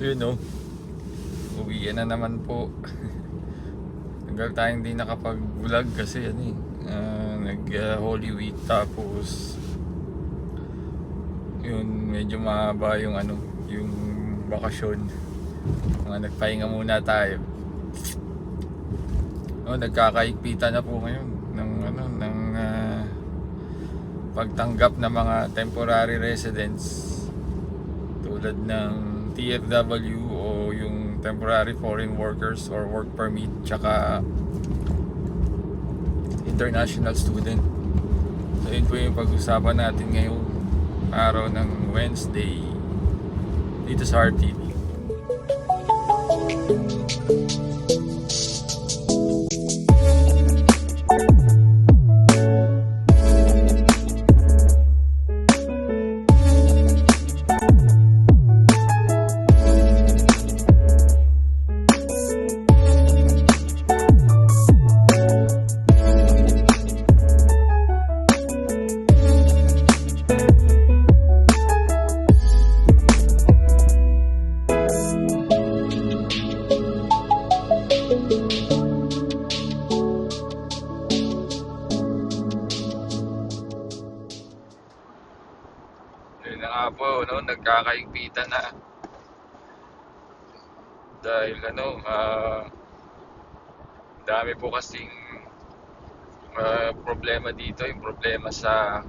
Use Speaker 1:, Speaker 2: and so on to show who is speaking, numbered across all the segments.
Speaker 1: Yun no. Uwi na naman po. Hanggang tayo hindi nakapag-vlog kasi ano eh. ah, nag Holy Week tapos yun medyo mahaba yung ano yung bakasyon mga nagpahinga muna tayo oh, nagkakaigpitan na po ngayon ng ano ng ah, pagtanggap ng mga temporary residents tulad ng TFW o yung temporary foreign workers or work permit tsaka international student. So yun yung pag-usapan natin ngayong araw ng Wednesday dito sa RTV nagkakaigpitan na. Dahil ano, ah, dami po kasing ah, problema dito, yung problema sa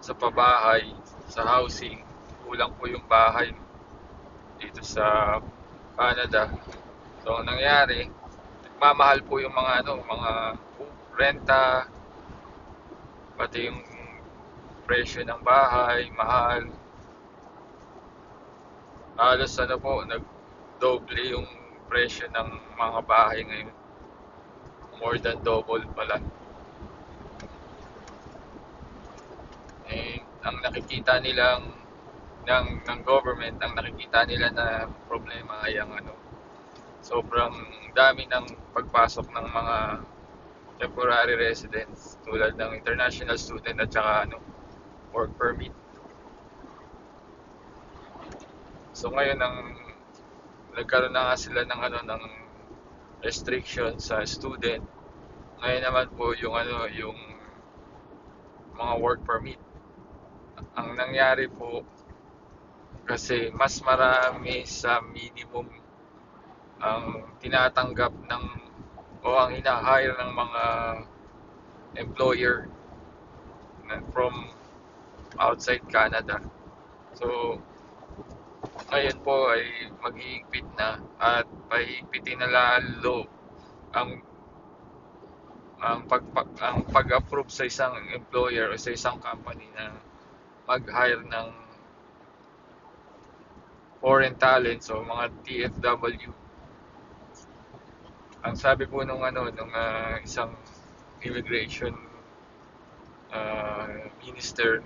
Speaker 1: sa pabahay, sa housing. Kulang po yung bahay dito sa Canada. So, ang nangyari, nagmamahal po yung mga ano, mga renta, pati yung presyo ng bahay, mahal. Halos ano po, nag-double yung presyo ng mga bahay ngayon. More than double pala. Eh, ang nakikita nilang ng ng government, ang nakikita nila na problema ay ang ano, sobrang dami ng pagpasok ng mga temporary residents tulad ng international student at saka ano, work permit. So ngayon ang nagkaroon na nga sila ng ano ng restriction sa student. Ngayon naman po yung ano yung mga work permit. Ang nangyari po kasi mas marami sa minimum ang tinatanggap ng o ang hina-hire ng mga employer from outside Canada. So, ngayon po ay mag-iigpit na at paigpitin na lalo ang ang pag ang pag-approve sa isang employer o sa isang company na mag-hire ng foreign talents o mga TFW. Ang sabi po nung ano nung ah, isang immigration ah, minister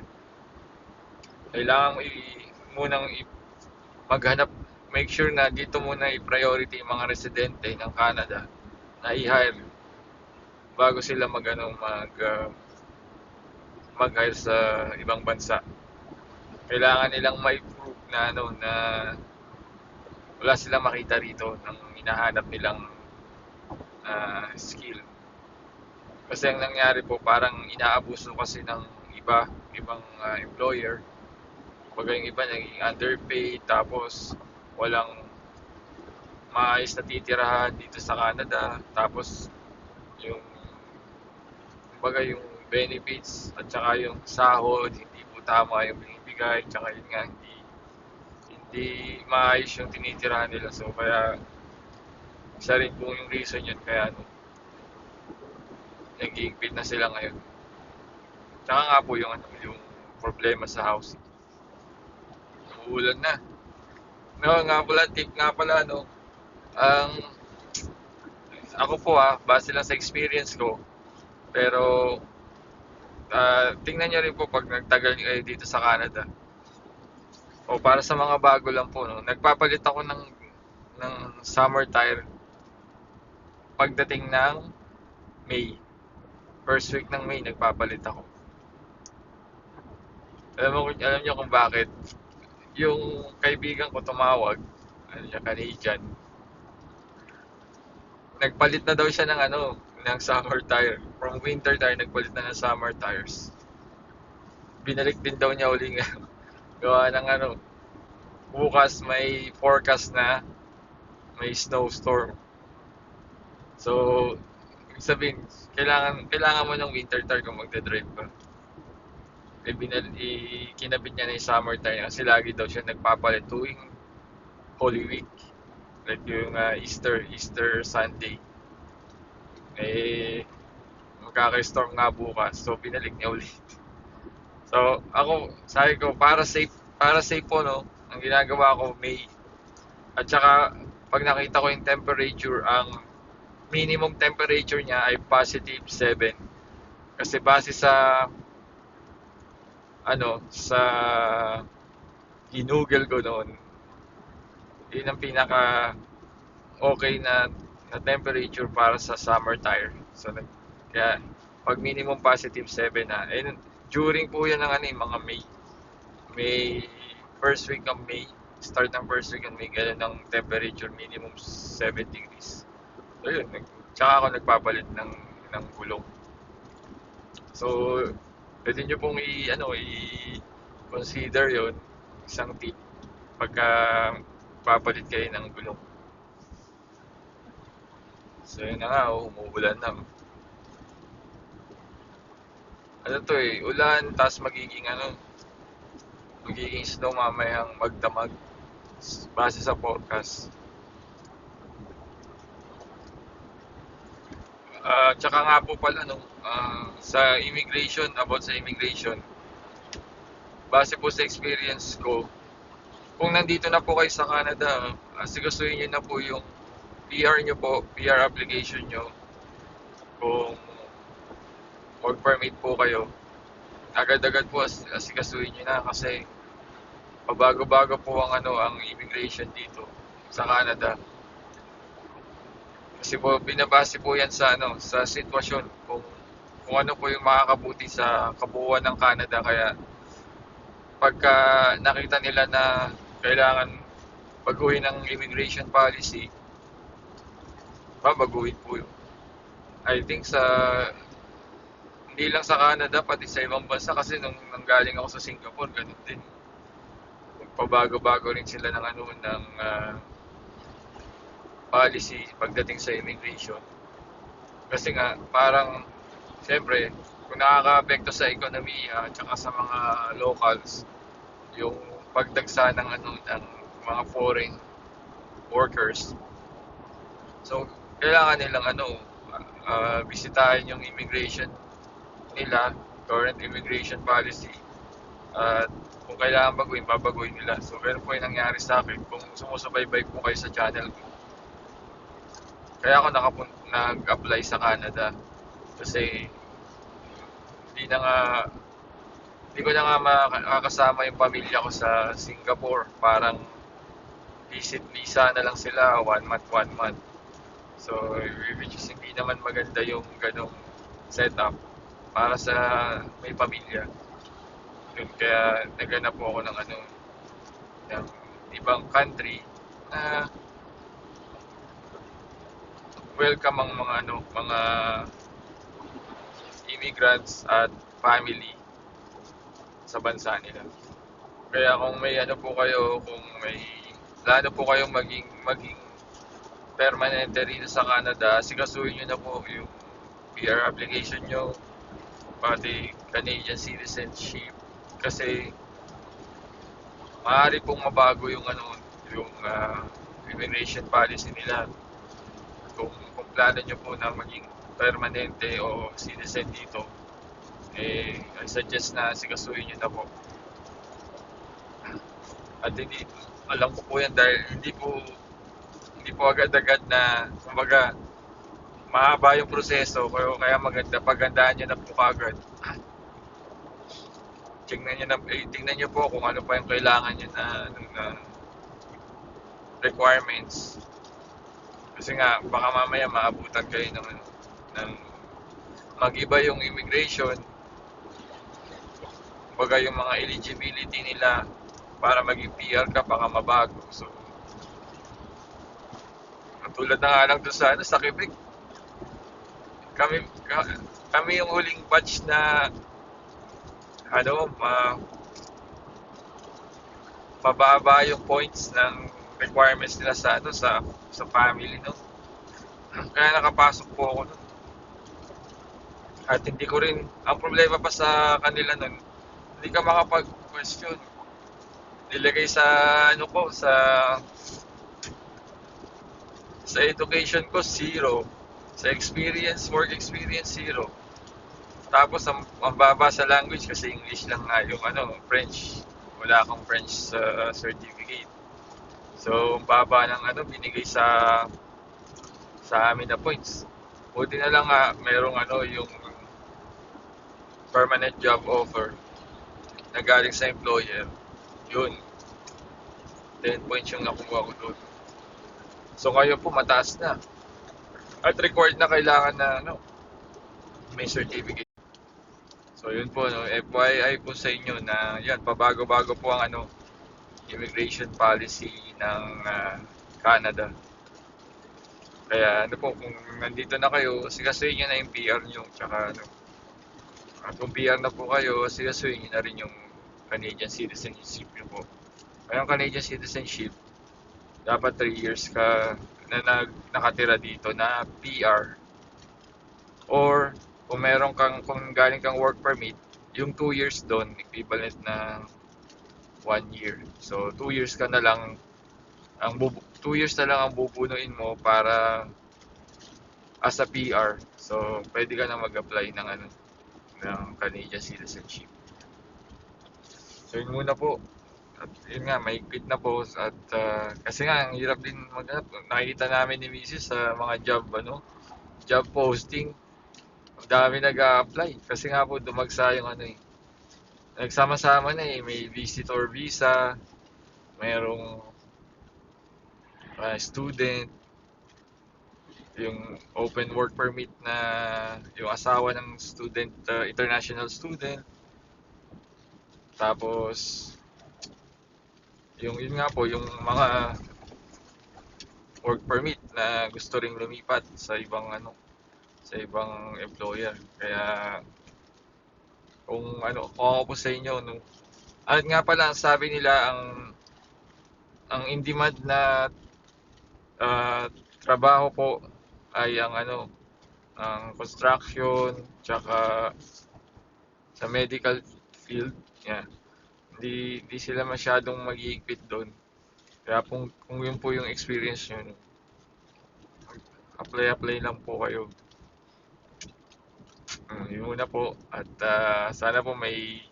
Speaker 1: kailangan i munang i, maghanap make sure na dito muna i-priority yung mga residente ng Canada na i-hire bago sila mag ano, mag ah, mag-hire sa ibang bansa. Kailangan nilang may proof na ano na wala silang makita rito ng hinahanap nilang ah, skill. Kasi ang nangyari po parang inaabuso kasi ng iba, ibang ah, employer Kumbaga yung iba naging underpaid tapos walang maayos na titirahan dito sa Canada. Tapos yung kumbaga yung benefits at saka yung sahod hindi po tama yung binibigay tsaka yun nga hindi hindi maayos yung tinitirahan nila. So kaya isa rin po yung reason yun kaya ano nag-iigpit na sila ngayon. Tsaka nga po yung ano yung problema sa housing Uulan na. No, nga pala, tip nga pala, no. Ang, ako po ah, base lang sa experience ko, pero, ah, tingnan nyo rin po pag nagtagal kayo dito sa Canada. O para sa mga bago lang po, no. Nagpapalit ako ng, ng summer tire pagdating ng May. First week ng May, nagpapalit ako. Alam mo, alam nyo kung bakit? Yung kaibigan ko tumawag, ano niya, Canadian, nagpalit na daw siya ng ano, ng summer tire. From winter tire, nagpalit na ng summer tires. Binalik din daw niya uling gawa ng ano, bukas may forecast na may snowstorm. So, sabihin, kailangan, kailangan mo ng winter tire kung magdadrive ka. Eh, binal, i, kinabit niya na yung summer tire kasi lagi daw siya nagpapalit tuwing Holy Week. Like yung uh, Easter, Easter Sunday. Eh, magkaka-storm nga bukas. So, binalik niya ulit. So, ako, sabi ko, para safe, para safe po, no, ang ginagawa ko, May. At saka, pag nakita ko yung temperature, ang minimum temperature niya ay positive 7. Kasi base sa, ano, sa ginugel ko noon, yun ang pinaka okay na, na temperature para sa summer tire. So, kaya, pag minimum positive 7 na, eh, during po yan ng ano, yung mga May. May, first week of May, start ng first week of May, ganun ng temperature minimum 7 degrees. So yun, nag, tsaka ako nagpapalit ng, ng gulong. So, pwede nyo pong i, ano, i-consider yon isang tip pagka papalit kayo ng gulong. So yun na nga, oh, umuulan na ano to eh, ulan, tapos magiging ano, magiging snow mamayang magdamag base sa forecast. Uh, tsaka nga po pala no, uh, sa immigration, about sa immigration, base po sa experience ko, kung nandito na po kayo sa Canada, asigasuhin nyo na po yung PR nyo po, PR application nyo. Kung work permit po kayo, agad-agad po asikasuhin nyo na kasi pabago-bago po ang ano ang immigration dito sa Canada. Kasi po binabase po yan sa ano sa sitwasyon kung kung ano po yung makakabuti sa kabuuan ng Canada kaya pagka nakita nila na kailangan baguhin ang immigration policy babaguhin po yun. I think sa hindi lang sa Canada, pati sa ibang bansa kasi nung nanggaling ako sa Singapore, ganun din. Pabago-bago rin sila ng ano ng uh, policy pagdating sa immigration. Kasi nga parang siyempre kung nakaka-apekto sa ekonomiya at saka sa mga locals yung pagdagsa ng ano ng mga foreign workers. So kailangan nilang ano uh, bisitahin yung immigration nila, current immigration policy, at kung kailangan baguhin, babaguhin nila. So, ganun po yung nangyari sa akin kung sumusubaybay po kayo sa channel ko. Kaya ako nakapun- nag-apply sa Canada. Kasi, hindi na nga, hindi ko na nga makakasama yung pamilya ko sa Singapore. Parang visit visa na lang sila, one month, one month. So, which is hindi naman maganda yung ganong setup para sa may pamilya. Yun, kaya naghanap po ako ng ano, ng ibang country na welcome ang mga ano, mga immigrants at family sa bansa nila. Kaya kung may ano po kayo, kung may plano po kayong maging maging permanente rito sa Canada, sigasuhin nyo na po yung PR application nyo, pati Canadian citizenship kasi maaari pong mabago yung ano yung uh, immigration policy nila kung plano nyo po na maging permanente o citizen dito eh I suggest na sigasuhin nyo na po. At hindi alam ko po yan dahil hindi po hindi po agad-agad na kumbaga mahaba yung proseso kaya maganda pagandaan niyo na po kagad. Tingnan niyo na eh, tingnan niyo po kung ano pa yung kailangan niyo na, ano, na requirements kasi nga baka mamaya maabutan kayo ng, ng magiba yung immigration baga yung mga eligibility nila para maging PR ka, baka mabago. So, tulad na nga lang doon sa, ano, sa Quebec, kami, ka- kami yung huling batch na ano, ma, mababa yung points ng requirements nila sa ano sa sa family no. Kaya nakapasok po ako nun. At hindi ko rin ang problema pa sa kanila nun, hindi ka makapag-question. Nilagay sa ano ko sa sa education ko zero. Sa experience, work experience zero. Tapos ang, ang baba sa language kasi English lang nga yung ano, French. Wala akong French uh, certificate. So, baba ng ano binigay sa sa amin na points. Buti na lang nga merong ano yung permanent job offer na galing sa employer. Yun. 10 points yung nakuha ko doon. So ngayon po mataas na. At required na kailangan na ano, may certificate. So yun po, no, FYI po sa inyo na yan, pabago-bago po ang ano, immigration policy ng ah, Canada. Kaya ano po, kung nandito na kayo, sigasuhin nyo na yung PR nyo. Tsaka ano, at kung PR na po kayo, sigasuhin nyo na rin yung Canadian citizenship nyo po. Kaya ang Canadian citizenship, dapat 3 years ka na nag, nakatira dito na PR. Or kung meron kang kung galing kang work permit, yung 2 years doon equivalent na 1 year. So 2 years ka na lang ang 2 years na lang ang bubunuin mo para as a PR. So pwede ka na mag-apply ng ano ng Canadian citizenship. So yun muna po. At yun nga, may quit na po. At ah, kasi nga, ang hirap din maghanap. Nakikita namin ni Mrs. sa mga job, ano, job posting. Ang dami nag apply Kasi nga po, dumagsa yung ano eh. Nagsama-sama na eh. May visitor visa, mayroong ah, student, yung open work permit na yung asawa ng student, ah, international student. Tapos, yung yun nga po, yung mga work permit na gusto ring lumipat sa ibang ano, sa ibang employer. Kaya kung ano, kung po sa inyo no. At nga pala, sabi nila ang ang in demand na ah, trabaho po ay ang ano, ang construction, tsaka sa medical field. Yan. Hindi, hindi sila masyadong mag-iigpit doon. Kaya kung, kung yun po yung experience nyo, apply-apply lang po kayo. Mm, yun muna po. At ah, sana po may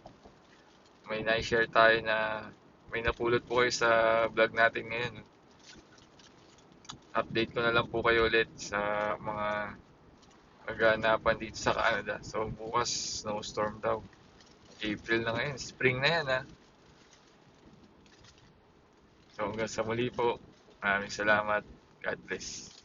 Speaker 1: may na-share tayo na may napulot po kayo sa vlog natin ngayon. Update ko na lang po kayo ulit sa mga kaganapan dito sa Canada. So bukas snowstorm daw. April na ngayon. Spring na yan ha. So hanggang sa muli po. Maraming salamat. God bless.